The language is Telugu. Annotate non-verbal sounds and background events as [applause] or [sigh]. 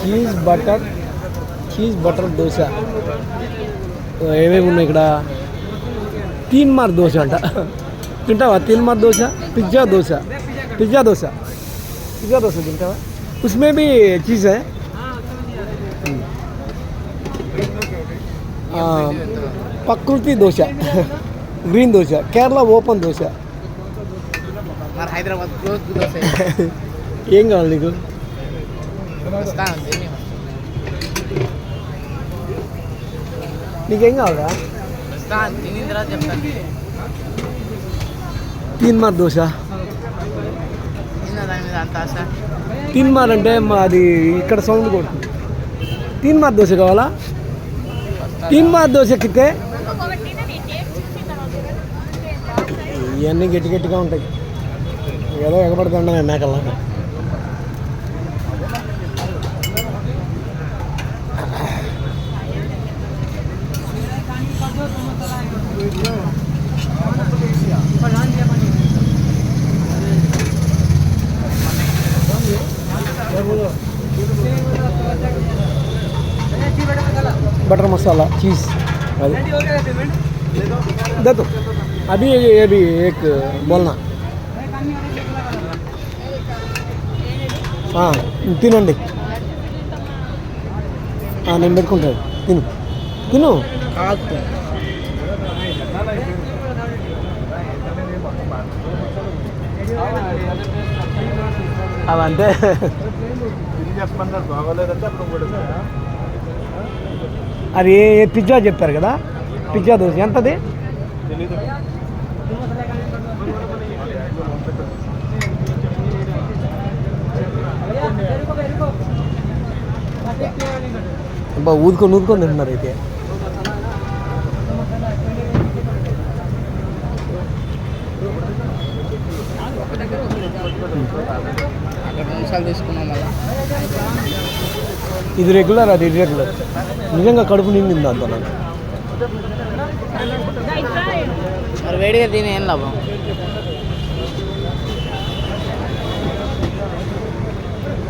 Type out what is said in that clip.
cheese butter cheese butter dosa ఏమేమి ఉన్నాయి ఇక్కడ తీన్ మార్ దోశ అంట తింటావా తీన్ మార్ dosa pizza dosa pizza dosa pizza dosa తింటావా उसमें भी चीज़ है ఆ, ప్రకృతి దోశ గ్రీన్ దోశ కేరళ ఓపెన్ దోశ మరి హైదరాబాద్ క్లోజ్ దోశ ఏం కావాలి నీకు వస్తా ఉంది [laughs] నీకేం కావాలా? వస్తా మార్ దోశ. తిన్న తీన్ మార్ అంటే మా అది ఇక్కడ సౌండ్ కొడుతుంది తీన్ మార్ దోశ కావాలా? తీన్ మార్ దోశ ఎక్కితే ఇవన్నీ గట్టి గట్టిగా ఉంటాయి. ఏదో ఎగబడుతుండే మేకల్లా बटर मसाला चीज़ दे दो अभी अभी एक बोलना ఆ, తినండి ఆ, నేను పెట్టుకుంటాను తిను తిను అవంతే. అది ఏ పిజ్జా చెప్పారు కదా? పిజ్జా దోశ. ఎంతది? అబ్బా ఊదుకొని ఊదుకొని తింటున్నారు అయితే. నిమిషాలు తీసుకున్నాం మళ్ళీ. ఇది రెగ్యులర్ అది ఇర్రెగ్యులర్ నిజంగా కడుపు నిండింది దాంతో నాకు. మరి వేడిగా తిని ఏం లాభం?